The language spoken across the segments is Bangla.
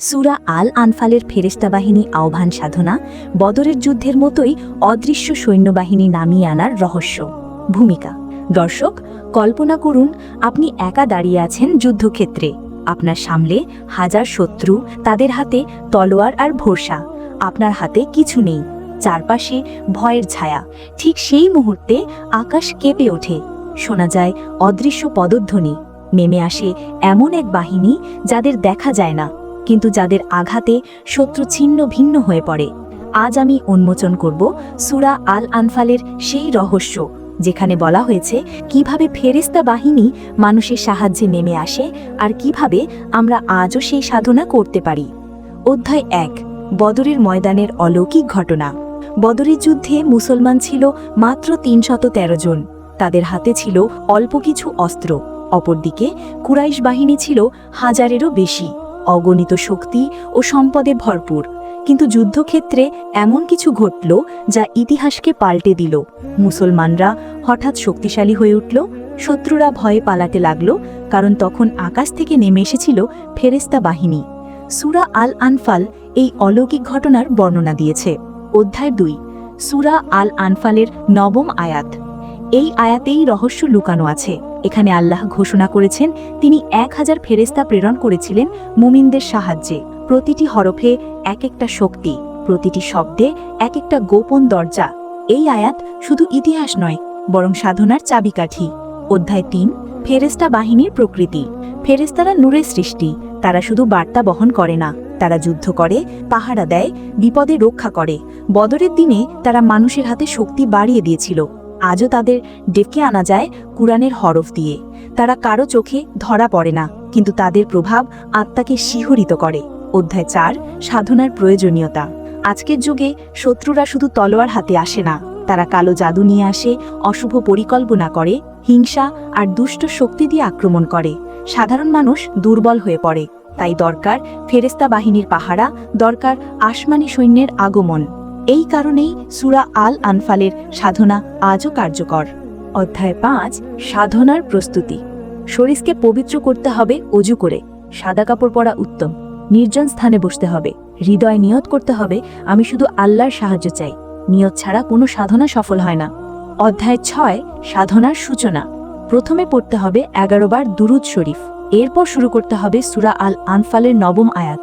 সুরা আল আনফালের ফেরেস্তা বাহিনী আহ্বান সাধনা, বদরের যুদ্ধের মতোই অদৃশ্য সৈন্যবাহিনী নামিয়ে আনার রহস্য। ভূমিকা। দর্শক, কল্পনা করুন, আপনি একা দাঁড়িয়ে আছেন যুদ্ধক্ষেত্রে। আপনার সামনে হাজার শত্রু, তাদের হাতে তলোয়ার আর ভরসা। আপনার হাতে কিছু নেই। চারপাশে ভয়ের ছায়া। ঠিক সেই মুহূর্তে আকাশ কেঁপে ওঠে। শোনা যায় অদৃশ্য পদধ্বনি। নেমে আসে এমন এক বাহিনী যাদের দেখা যায় না। কিন্তু যাদের আঘাতে শত্রু ছিন্ন ভিন্ন হয়ে পড়ে। আজ আমি উন্মোচন করব সুরা আল আনফালের সেই রহস্য, যেখানে বলা হয়েছে, কীভাবে ফেরেস্তা বাহিনী মানুষের সাহায্যে নেমে আসে আর কীভাবে আমরা আজও সেই সাধনা করতে পারি। অধ্যায় এক, বদরের ময়দানের অলৌকিক ঘটনা। বদরের যুদ্ধে মুসলমান ছিল মাত্র তিনশত তেরো জন। তাদের হাতে ছিল অল্প কিছু অস্ত্র। অপরদিকে কুরাইশ বাহিনী ছিল হাজারেরও বেশি। অগণিত শক্তি ও সম্পদে ভরপুর। কিন্তু যুদ্ধক্ষেত্রে এমন কিছু ঘটল যা ইতিহাসকে পাল্টে দিল। মুসলমানরা হঠাৎ শক্তিশালী হয়ে উঠল, শত্রুরা ভয়ে পালাতে লাগল, কারণ তখন আকাশ থেকে নেমে এসেছিল ফেরেস্তা বাহিনী। সুরা আল আনফাল এই অলৌকিক ঘটনার বর্ণনা দিয়েছে। অধ্যায় দুই, সুরা আল আনফালের নবম আয়াত। এই আয়াতেই রহস্য লুকানো আছে। এখানে আল্লাহ ঘোষণা করেছেন, তিনি এক হাজার ফেরেস্তা প্রেরণ করেছিলেন মুমিনদের সাহায্যে। প্রতিটি হরফে এক একটা শক্তি, প্রতিটি শব্দে এক একটা গোপন দরজা। এই আয়াত শুধু ইতিহাস নয়, বরং সাধনার চাবিকাঠি। অধ্যায় তিন ফেরেস্তা বাহিনীর প্রকৃতি। ফেরেস্তারা নূরের সৃষ্টি, তারা শুধু বার্তা বহন করে না, তারা যুদ্ধ করে, পাহারা দেয়, বিপদে রক্ষা করে। বদরের দিনে তারা মানুষের হাতে শক্তি বাড়িয়ে দিয়েছিল। আজও তাদের ডেকে আনা যায় কুরআনের হরফ দিয়ে। তারা কারও চোখে ধরা পড়ে না, কিন্তু তাদের প্রভাব আত্মাকে শিহরিত করে। অধ্যায় চার, সাধনার প্রয়োজনীয়তা। আজকের যুগে শত্রুরা শুধু তলোয়ার হাতে আসে না, তারা কালো জাদু নিয়ে আসে, অশুভ পরিকল্পনা করে, হিংসা আর দুষ্ট শক্তি দিয়ে আক্রমণ করে। সাধারণ মানুষ দুর্বল হয়ে পড়ে, তাই দরকার ফেরেস্তা বাহিনীর পাহারা, দরকার আসমানি সৈন্যের আগমন। এই কারণেই সুরা আল আনফালের সাধনা আজও কার্যকর। অধ্যায় পাঁচ, সাধনার প্রস্তুতি। শরীরকে পবিত্র করতে হবে, অজু করে। সাদা কাপড় পরা উত্তম। নির্জন স্থানে বসতে হবে। হৃদয় নিয়ত করতে হবে, আমি শুধু আল্লাহর সাহায্য চাই। নিয়ত ছাড়া কোনো সাধনা সফল হয় না। অধ্যায় ছয়, সাধনার সূচনা। প্রথমে পড়তে হবে এগারো বার দুরুদ শরীফ। এরপর শুরু করতে হবে সুরা আল আনফালের নবম আয়াত।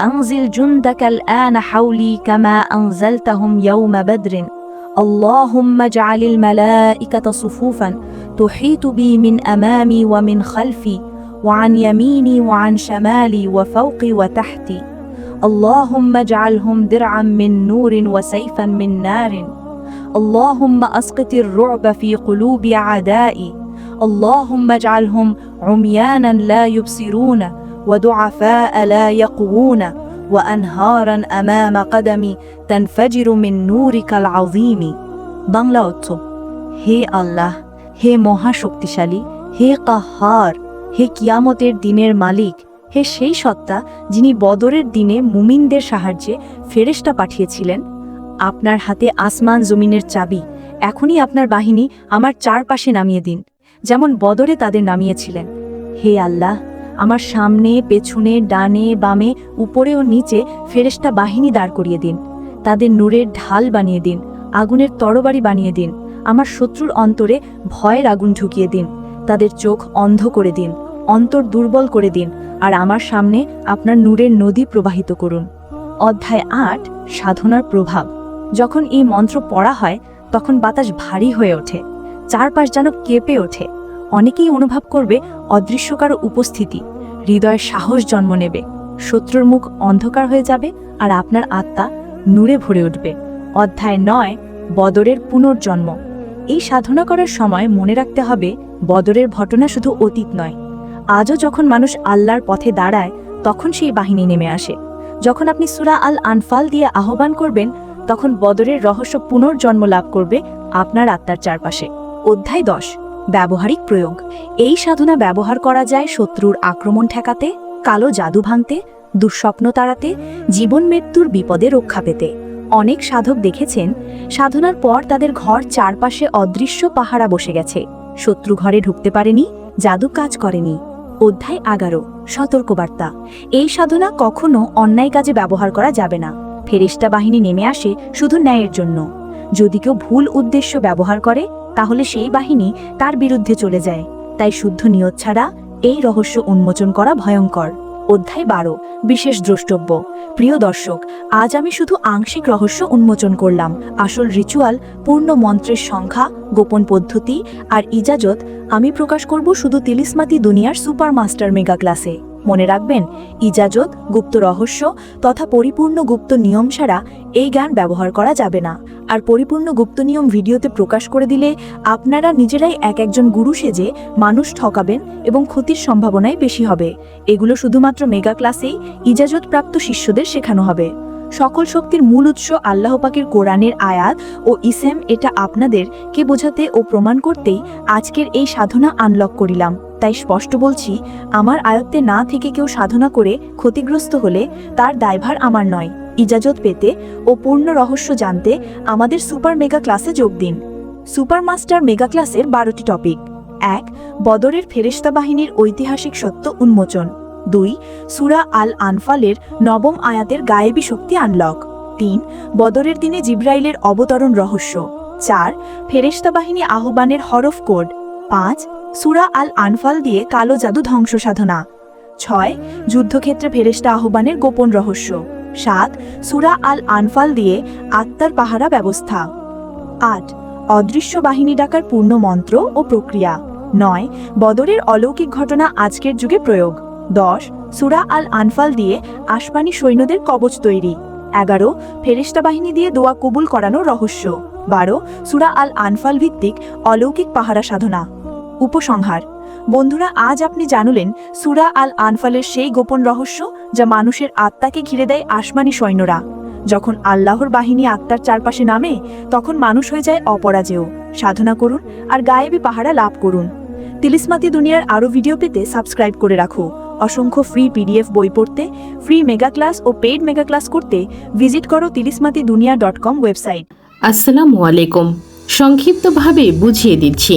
أنزل جندك الآن حولي كما أنزلتهم يوم بدر. اللهم اجعل الملائكة صفوفا تحيط بي من أمامي ومن خلفي وعن يميني وعن شمالي وفوقي وتحتي. اللهم اجعلهم درعا من نور وسيفا من نار. اللهم أسقط الرعب في قلوب أعدائي. اللهم اجعلهم عميانا لا يبصرون. ودعفاء لا يقوون وانهارا امام قدمي تنفجر من نورك العظيم বাংলা অর্থ হে আল্লাহ হে মহাশক্তিশালী হে কাহার হে কিয়ামতের দিনের মালিক হে সেই সত্তা যিনি বদরের দিনে মুমিনদের সাহায্যে ফেরেশতা পাঠিয়েছিলেন আপনার হাতে আসমান জমিনের চাবি এখনই আপনার বাহিনী আমার চারপাশে নামিয়ে দিন যেমন বদরে তাদের নামিয়েছিলেন হে আল্লাহ আমার সামনে, পেছনে, ডানে, বামে, উপরে ও নিচে ফেরেশতা বাহিনী দাঁড় করিয়ে দিন। তাদের নূরের ঢাল বানিয়ে দিন, আগুনের তরবারি বানিয়ে দিন, আমার শত্রুর অন্তরে ভয়ের আগুন ঢুকিয়ে দিন, তাদের চোখ অন্ধ করে দিন, অন্তর দুর্বল করে দিন, আর আমার সামনে আপনার নূরের নদী প্রবাহিত করুন। অধ্যায় আট, সাধনার প্রভাব। যখন এই মন্ত্র পড়া হয়, তখন বাতাস ভারী হয়ে ওঠে, চারপাশ যেন কেঁপে ওঠে। অনেকেই অনুভব করবে অদৃশ্যকার উপস্থিতি। হৃদয়ের সাহস জন্ম নেবে। শত্রুর মুখ অন্ধকার হয়ে যাবে আর আপনার আত্মা নূরে ভরে উঠবে। অধ্যায় নয়, বদরের পুনর্জন্ম। এই সাধনা করার সময় মনে রাখতে হবে, বদরের ঘটনা শুধু অতীত নয়। আজও যখন মানুষ আল্লাহর পথে দাঁড়ায়, তখন সেই বাহিনী নেমে আসে। যখন আপনি সুরা আল আনফাল দিয়ে আহ্বান করবেন, তখন বদরের রহস্য পুনর্জন্ম লাভ করবে আপনার আত্মার চারপাশে। অধ্যায় দশ ব্যবহারিক প্রয়োগ। এই সাধনা ব্যবহার করা যায় শত্রুর আক্রমণ ঠেকাতে, কালো জাদু ভাঙতে, দুঃস্বপ্ন তাড়াতে, জীবন মৃত্যুর বিপদে রক্ষা পেতে। অনেক সাধক দেখেছেন, সাধনার পর তাদের ঘর চারপাশে অদৃশ্য পাহারা বসে গেছে। শত্রু ঘরে ঢুকতে পারেনি, জাদু কাজ করেনি। অধ্যায় এগারো, সতর্কবার্তা। এই সাধনা কখনো অন্যায় কাজে ব্যবহার করা যাবে না। ফেরিস্তা বাহিনী নেমে আসে শুধু ন্যায়ের জন্য। যদি কেউ ভুল উদ্দেশ্য ব্যবহার করে তাহলে সেই বাহিনী তার বিরুদ্ধে চলে যায়। তাই শুদ্ধ নিয়ত ছাড়া এই রহস্য উন্মোচন করা ভয়ঙ্কর। অধ্যায় বারো, বিশেষ দ্রষ্টব্য। প্রিয় দর্শক, আজ আমি শুধু আংশিক রহস্য উন্মোচন করলাম। আসল রিচুয়াল পূর্ণ মন্ত্রের সংখ্যা, গোপন পদ্ধতি আর ইজাজত আমি প্রকাশ করব শুধু তিলিসমাতি দুনিয়ার সুপার মাস্টার মেগা ক্লাসে। মনে রাখবেন, ইজাজত, গুপ্ত রহস্য তথা পরিপূর্ণ গুপ্ত নিয়ম ছাড়া এই জ্ঞান ব্যবহার করা যাবে না। আর পরিপূর্ণ গুপ্ত নিয়ম ভিডিওতে প্রকাশ করে দিলে আপনারা নিজেরাই এক একজন গুরু সেজে মানুষ ঠকাবেন এবং ক্ষতির সম্ভাবনাই বেশি হবে। এগুলো শুধুমাত্র মেগা ক্লাসেই ইজাজত প্রাপ্ত শিষ্যদের শেখানো হবে। সকল শক্তির মূল উৎস আল্লাহ পাকের কোরআনের আয়াত ও ইসেম, এটা আপনাদের কে বোঝাতে ও প্রমাণ করতেই আজকের এই সাধনা আনলক করিলাম। তাই স্পষ্ট বলছি, আমার আয়ত্তে না থেকে কেউ সাধনা করে ক্ষতিগ্রস্ত হলে তার দায়ভার আমার নয়। ইজাজত পেতে ও পূর্ণ রহস্য জানতে আমাদের সুপার মেগা ক্লাসে যোগ দিন। সুপার মাস্টার মেগা ক্লাসের বারোটি টপিক। এক, বদরের ফেরেশতা বাহিনীর ঐতিহাসিক সত্য উন্মোচন। দুই, সুরা আল আনফালের নবম আয়াতের গায়েবী শক্তি আনলক তিন, বদরের দিনে জিব্রাইলের অবতরণ রহস্য। চার, ফেরেশতা বাহিনী আহ্বানের হরফ কোড। পাঁচ সুরা আল আনফাল দিয়ে কালো জাদু ধ্বংস সাধনা। ছয়, যুদ্ধক্ষেত্রে ফেরেস্তা আহ্বানের গোপন রহস্য। সাত, সুরা আল আনফাল দিয়ে আত্মার পাহারা ব্যবস্থা। আট, অদৃশ্য বাহিনী ডাকার পূর্ণ মন্ত্র ও প্রক্রিয়া। নয়, বদরের অলৌকিক ঘটনা আজকের যুগে প্রয়োগ। দশ, সুরা আল আনফাল দিয়ে আসমানি সৈন্যদের কবচ তৈরি। এগারো ফেরিস্তা বাহিনী দিয়ে দোয়া কবুল করানোর রহস্য। বারো, সুরা আল আনফাল ভিত্তিক অলৌকিক পাহারা সাধনা। উপসংহার। বন্ধুরা, আজ আপনি জানলেন সুরা আল আনফালের সেই গোপন রহস্য যা মানুষের আত্মাকে ঘিরে দেয় আসমানি সৈন্যরা। যখন আল্লাহর বাহিনী আত্মার চারপাশে নামে, তখন মানুষ হয়ে যায় অপরাজেয়। সাধনা করুন আর গায়েবী পাহারা লাভ করুন। তিলিসমাতি দুনিয়ার আরও ভিডিও পেতে সাবস্ক্রাইব করে রাখো। অসংখ্য ফ্রি পিডিএফ বই পড়তে, ফ্রি মেগা ক্লাস ও পেইড মেগা ক্লাস করতে ভিজিট করো তিলিসমাতি দুনিয়া ডট কম ওয়েবসাইট। আসসালামু আলাইকুম। সংক্ষিপ্তভাবে বুঝিয়ে দিচ্ছি।